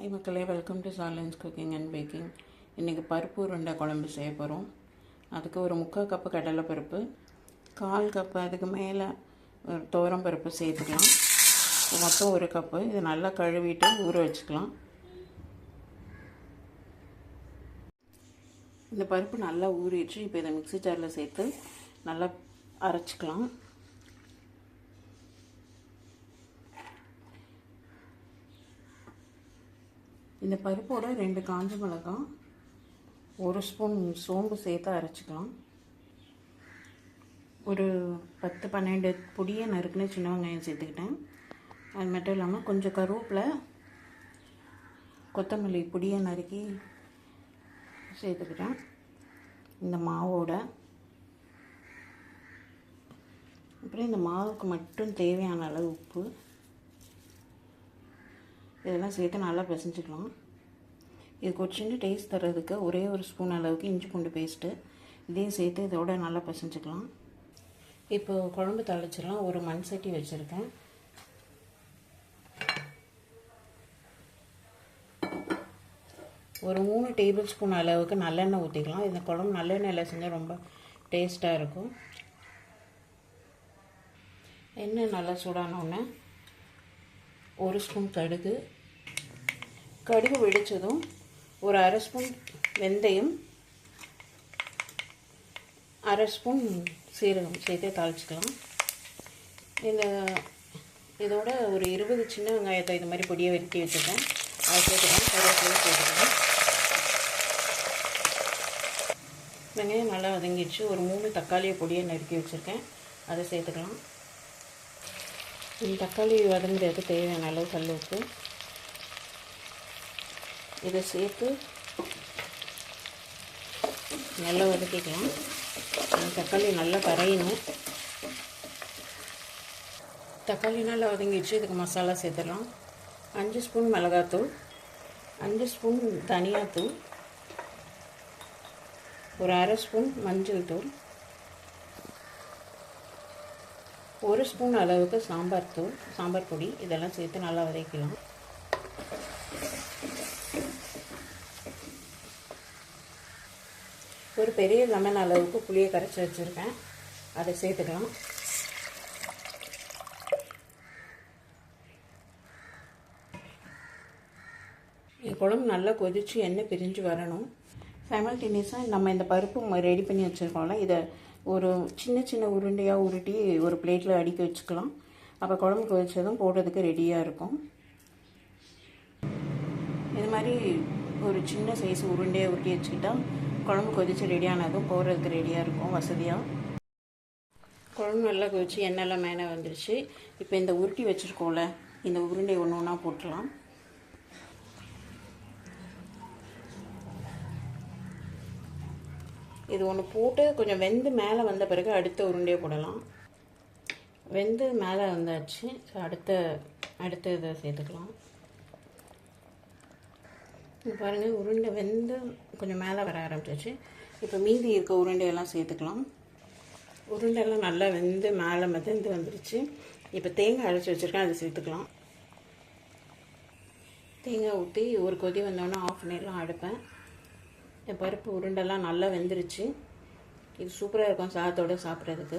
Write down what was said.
High மக்களே. Welcome to சார்லன்ஸ் cooking and baking இன்றைக்கி பருப்பு உருண்டை குழம்பு செய்ய போகிறோம் அதுக்கு ஒரு முக்கால் கப்பு கடலை பருப்பு கால் கப்பு அதுக்கு மேலே ஒரு துவரம் பருப்பு சேர்த்துக்கலாம். மொத்தம் ஒரு கப்பு. இதை நல்லா கழுவிட்டு ஊற வச்சுக்கலாம். இந்த பருப்பு நல்லா ஊறிடுச்சு. இப்போ இதை மிக்ஸி ஜாரில் சேர்த்து நல்லா அரைச்சிக்கலாம். இந்த பருப்போட ரெண்டு காஞ்ச மிளகாய் ஒரு ஸ்பூன் சோம்பு சேர்த்து அரைச்சிக்கலாம். ஒரு பத்து பன்னெண்டு பொடியை நறுக்குன்னு சின்ன வெங்காயம் சேர்த்துக்கிட்டேன். அது மட்டும் இல்லாமல் கொஞ்சம் கருவேப்பில் கொத்தமல்லி பொடியை நறுக்கி சேர்த்துக்கிட்டேன். இந்த மாவோட. அப்புறம் இந்த மாவுக்கு மட்டும் தேவையான அளவு உப்பு. இதெல்லாம் சேர்த்து நல்லா பிசைஞ்சிக்கலாம். இதுக்கு ஒரு சின்ன டேஸ்ட் தர்றதுக்கு ஒரே ஒரு ஸ்பூன் அளவுக்கு இஞ்சி பூண்டு பேஸ்ட்டு இதையும் சேர்த்து இதோட நல்லா பிசைஞ்சிக்கலாம். இப்போ குழம்பு தாளிச்சிடலாம். ஒரு மண் சட்டி வச்சுருக்கேன். ஒரு மூணு டேபிள் ஸ்பூன் அளவுக்கு நல்லெண்ணெய் ஊற்றிக்கலாம் இந்த குழம்பு நல்லெண்ணெயில் செஞ்சால் ரொம்ப டேஸ்ட்டாக இருக்கும். எண்ணெய் நல்லா சூடானோடனே ஒரு ஸ்பூன் கடுகு. கடுகு வெடித்ததும் ஒரு அரை ஸ்பூன் வெந்தயம் அரை ஸ்பூன் சீரகம் சேர்த்து தாளிச்சிக்கலாம். இந்த இதோட ஒரு இருபது சின்ன வெங்காயத்தை இது மாதிரி பொடியை வெட்டி வச்சுருக்கேன். அதை சேர்த்துக்கலாம். கருவேப்பிலை சேர்த்துக்கலாம். வெங்காயம் நல்லா வதங்கிடுச்சு. ஒரு மூணு தக்காளியை பொடியை நறுக்கி வச்சுருக்கேன். அதை சேர்த்துக்கலாம். இந்த தக்காளி வதங்குறதுக்கு தேவையான அளவு கல் உப்பு. இதை சேர்த்து நல்லா வதக்கிக்கலாம். அந்த தக்காளி நல்லா கரையணும். தக்காளி நல்லா வதங்கிடுச்சு இதுக்கு மசாலா சேர்த்துடலாம். அஞ்சு ஸ்பூன் மிளகாத்தூள் அஞ்சு ஸ்பூன் தனியாத்தூள் ஒரு அரை ஸ்பூன் மஞ்சள் தூள் ஒரு ஸ்பூன் அளவுக்கு சாம்பார் தூள் சாம்பார் பொடி இதெல்லாம் சேர்த்து நல்லா வதக்கலாம் ஒரு பெரிய லெமன் அளவுக்கு புளியை கரைச்சி வச்சுருக்கேன். அதை சேர்த்துக்கலாம். குழம்பு நல்லா கொதித்து எண்ணெய் பிரிஞ்சு வரணும். சைமல்டேனியஸாக நம்ம இந்த பருப்பு ரெடி பண்ணி வச்சுருக்கோம்ல இதை ஒரு சின்ன சின்ன உருண்டையாக உருட்டி ஒரு பிளேட்டில் அடுக்கி வச்சுக்கலாம். அப்போ குழம்புக்கு வச்சதும் போடுறதுக்கு ரெடியாக இருக்கும். இது மாதிரி ஒரு சின்ன சைஸ் உருண்டையாக உருட்டி வச்சுக்கிட்டால் குழம்பு கொதித்து ரெடியானதும் போடுறதுக்கு ரெடியாக இருக்கும் வசதியாக குழம்பு நல்லா கொதிச்சு எண்ணெயெல்லாம் மேலே வந்துருச்சு. இப்போ இந்த உருட்டி வச்சுருக்கோம்ல இந்த உருண்டை ஒன்று ஒன்றா போட்டுடலாம் இது ஒன்று போட்டு கொஞ்சம் வெந்து மேலே வந்த பிறகு அடுத்த உருண்டையை போடலாம். வெந்து மேலே வந்தாச்சு. ஸோ அடுத்த அடுத்த இதை சேர்த்துக்கலாம். பாருங்கள் உருண்டை வெந்து கொஞ்சம் மேலே வர ஆரம்பிச்சிச்சு. இப்போ மீதி இருக்க உருண்டையெல்லாம் சேர்த்துக்கலாம். உருண்டையெல்லாம் நல்லா வெந்து மேலே மிதந்து வந்துருச்சு. இப்போ தேங்காய் அரைச்சி வச்சுருக்கேன் அதை சேர்த்துக்கலாம். தேங்காய் ஊற்றி ஒரு கொதி வந்தோடனே ஆஃப் பண்ணிடலாம் அடுப்பேன் இந்த பருப்பு உருண்டெல்லாம் நல்லா வெந்துருச்சு. இது சூப்பராக இருக்கும் சாதத்தோடு சாப்பிட்றதுக்கு.